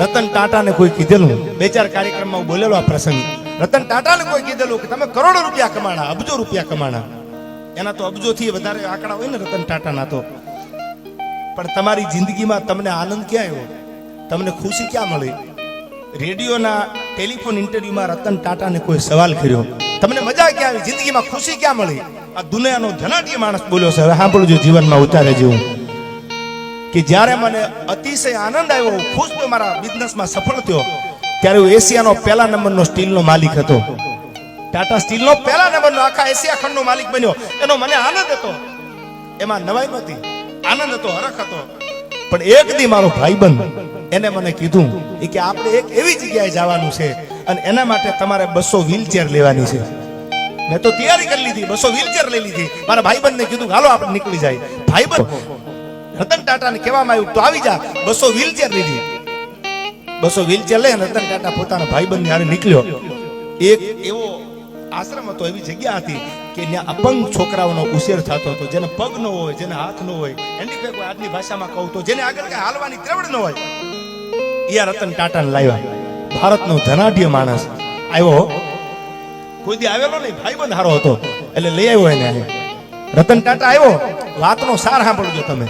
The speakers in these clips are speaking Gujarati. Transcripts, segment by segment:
રતન ટાટાને કોઈ કીધેલું? બે ચાર કાર્યક્રમમાં હું બોલેલો આ પ્રસંગ. રતન ટાટાને કોઈ કીધેલું કે તમે કરોડો રૂપિયા કમાણા, અબજો રૂપિયા કમાણા. એના તો અબજોથી વધારે આંકડા હોય ને રતન ટાટાના તો. પણ તમારી જિંદગીમાં તમને આનંદ ક્યાં આવ્યો? તમને ખુશી ક્યાં મળી? રેડિયોના ટેલિફોન ઇન્ટરવ્યુમાં રતન ટાટાને કોઈ સવાલ કર્યો? તમને મજા ક્યાં આવી? જિંદગીમાં ખુશી ક્યાં મળી? આ દુનિયાનો ધનાઢ્ય માણસ બોલ્યો છે. હવે સાંભળજો, જીવનમાં ઉતારે જેવું. કે જ્યારે મને અતિશય આનંદ આવ્યો ખુશ તો મારા બિઝનેસમાં સફળ થયો, ત્યારે હું એશિયાનો પહેલા નંબરનો સ્ટીલનો માલિક હતો. ટાટા સ્ટીલનો પહેલા નંબરનો, આખા એશિયા ખંડનો માલિક બન્યો. એનો મને આનંદ હતો. એમાં નવાઈ નહોતી. આનંદ હતો, હરખ હતો. પણ એક દી મારો ભાઈબંધ એને મને કીધું એ કે આપણે એક એવી જગ્યાએ જવાનું છે અને એના માટે તમારે બસો વ્હીલચેર લેવાની છે. મેં તો તૈયારી કરી લીધી, બસો વ્હીલચેર લઈ લીધી. મારા ભાઈબંધને કીધું, હાલો, આપણે નીકળી જાય. ભાઈબંધ રતન ટાટાને કહેવામાં આવ્યું તો આવી જા, બસો વ્હીલચેર લીધી. બસો વ્હીલચેર લઈ અને રતન ટાટા પોતાના ભાઈબંધ હારે નીકળ્યો. એક એવો આશ્રમ હતો, એવી જગ્યા હતી કે ત્યાં અપંગ છોકરાઓનો ઉછેર થતો હતો, જેને પગ ન હોય, જેને હાથ ન હોય હેન્ડીકેપ કોઈ આજની ભાષામાં કહું તો જેને આગળ કઈ હાલવાની ત્રેવડ ન હોય એ રતન ટાટાને લાવ્યા. ભારતનો ધનાઢ્ય માણસ આવ્યો. કોઈ દી આવેલો નહીં, ભાઈબંધ હારો હતો. એટલે લઈ આવ્યો એને. રતન ટાટા આવ્યો. વાતનો સાર સાંભળજો તમે.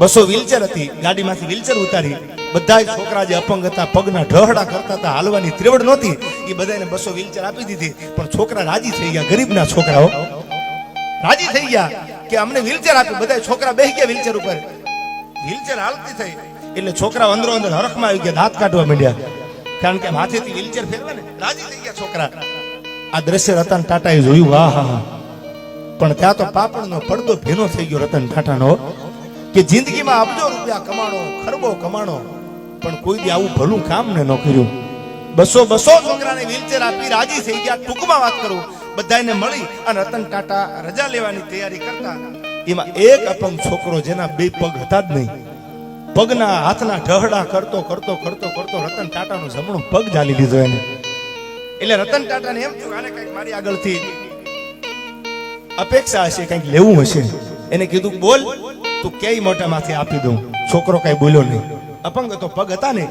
બસો વ્હીલચેર હતી, ગાડીમાંથી વ્હીલચેર ઉતારી બધા છોકરા જે અપંગ હતા, પગના ઢહડા કરતા હતા, હાલવાની ત્રેવડ નહોતી. એ બધાને બસો વ્હીલચેર આપી દીધી, પણ છોકરા રાજી થઈ ગયા, ગરીબના છોકરાઓ. રાજી થઈ ગયા કે અમને વ્હીલચેર આપી બધા છોકરા બેસી ગયા વ્હીલચેર ઉપર. વ્હીલચેર હાલતી થઈ. એટલે છોકરા અંદરો અંદર હરખમાં આવી ગયા, દાંત કાઢવા માંડ્યા. કારણ કે માથેથી વ્હીલચેર ફેરવે ને, રાજી થઈ ગયા છોકરા. આ દ્રશ્ય રતન ટાટાએ જોયું, વાહ પણ ત્યાં તો પાપડનો પડદો ભેનો થઈ ગયો, રતન ટાટાનો. કે જિંદગીમાં અબજો રૂપિયા કમાણો, ખરબો કમાણો, પણ કોઈ દી આવું ભલું કામ ને ન કર્યું. બસો બસો છોકરાને વ્હીલચેર આપી રાજી થઈ ગયા, ટૂંકમાં વાત કરું. બધાને મળી અને રતન ટાટા રજા લેવાની તૈયારી કરતા. એમાં એક અપંગ છોકરો જેના બે પગ હતા જ નહીં. પગના હાથના ઢહડા કરતો કરતો કરતો કરતો રતન ટાટાનું જમણું પગ જાલી લીધો એને. એટલે રતન ટાટાને એમ થયું, આને કંઈક મારી આગળથી અપેક્ષા હશે, કંઈક લેવું હશે. એને કીધું, બોલ. તું ક્યાંય મોઢામાંથી આપી દઉં? છોકરો કઈ બોલ્યો નહીં. અપંગ હતો પગ હતા ને.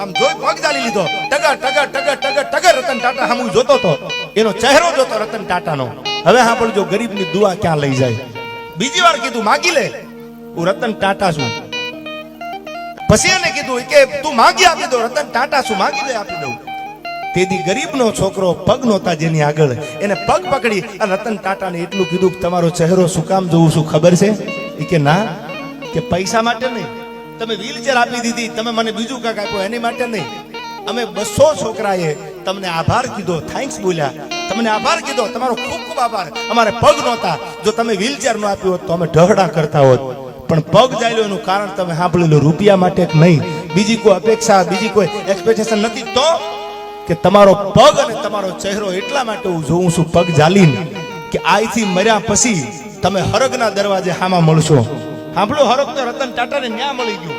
આમ જોઈ પગ ચાલી લીધો. ટગર ટગર ટગર ટગર ટગર રતન ટાટા હમું જોતો તો એનો ચહેરો જોતો રતન ટાટાનો. હવે સાંભળજો ગરીબની દુઆ ક્યાં લઈ જાય? બીજી વાર કીધું, માગી લે. હું રતન ટાટા છું. પછી એને કીધું કે, તું માગી આપી દો, રતન ટાટા છું, માગી લે આપી દઉં. તેથી ગરીબનો છોકરો પગ નહોતા જેની આગળ. એને પગ પકડી રતન ટાટાને એટલું કીધું કે, તમારો ચહેરો શું કામ જોઉં છું, ખબર છે? કે ના, કે પૈસા માટે નહીં. તમે વ્હીલચેર આપી દીધી, તમે મને બીજું કાંઈક આપ્યું, એની માટે નહીં. અમે બસો છોકરાએ તમને આભાર કીધો થેન્ક્સ બોલ્યા. તમને આભાર કીધો, તમારો ખૂબ ખૂબ આભાર. અમારે પગ નહોતા. જો તમે વ્હીલચેર નો આપ્યું હોત તો અમે ઢહડા કરતા હોત. પણ પગ જાયલો એનું કારણ તમે સાંભળેલું રૂપિયા માટે નહીં. બીજી કોઈ અપેક્ષા, બીજી કોઈ એક્સપેક્ટેશન નથી તો કે તમારો પગ અને તમારો ચહેરો એટલા માટે હું જોઉં છું પગ જાલીને? કે આઈથી મર્યા પછી તમે હરગના દરવાજે હામાં મળશો સાંભળો હરગ તો રતન ટાટાને ન્યા મળી ગયું.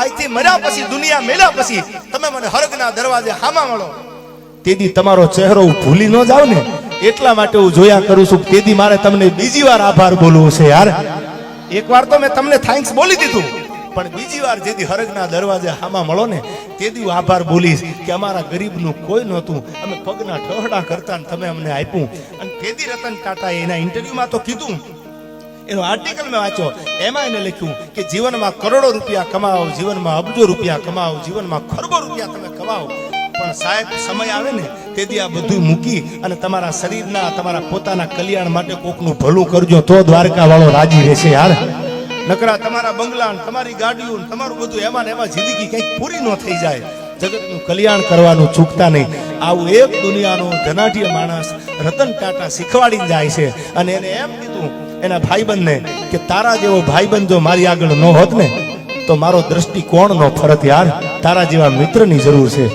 આજથી મર્યા પછી, દુનિયા મેલ્યા પછી તમે મને હરગના દરવાજે હામાં મળો. તેથી તમારો ચહેરો ભૂલી ન જાવ ને. એટલા માટે હું જોયા કરું છું તેથી મારે તમને બીજી વાર આભાર બોલવો છે યાર. એક વાર તો મેં તમને થેન્ક્સ બોલી દીધું. પણ બીજી વાર જેથી હરગના દરવાજે હામાં મળો ને તેથી હું આભાર બોલીશ કે અમારા ગરીબનું કોઈ નહોતું. અમે પગના ઠહડા કરતા તમે અમને આપ્યું. અને તેથી રતન ટાટાએ એના ઇન્ટરવ્યુમાં તો કીધું. એનો આર્ટિકલ મેં વાંચ્યો. એમાં એને લખ્યું કે જીવનમાં કરોડો રૂપિયા કમાવો, જીવનમાં અબજો રૂપિયા કમાવો, જીવનમાં ખરબો રૂપિયા તમે કમાવો. પણ સાહેબ, સમય આવે ને તેથી આ બધું મૂકી અને તમારા શરીરના, તમારા પોતાના કલ્યાણ માટે કોકનું ભલું કરજો, તો દ્વારકા વાળો રાજી રહેશે યાર નકરા તમારા બંગલા તમારી ગાડીઓ તમારું બધું એમાં એમાં જિંદગી કંઈક પૂરી ન થઈ જાય. જગતનું કલ્યાણ કરવાનું ચૂકતા નહીં. આવું એક દુનિયાનો ધનાઢ્ય માણસ રતન ટાટા શીખવાડીને જાય છે. અને એને એમ કીધું એના ભાઈબંધને કે તારા જેવો ભાઈબંધ જો મારી આગળ ન હોત ને, તો મારો દ્રષ્ટિકોણ નો ફરત યાર, તારા જેવા મિત્રની જરૂર છે.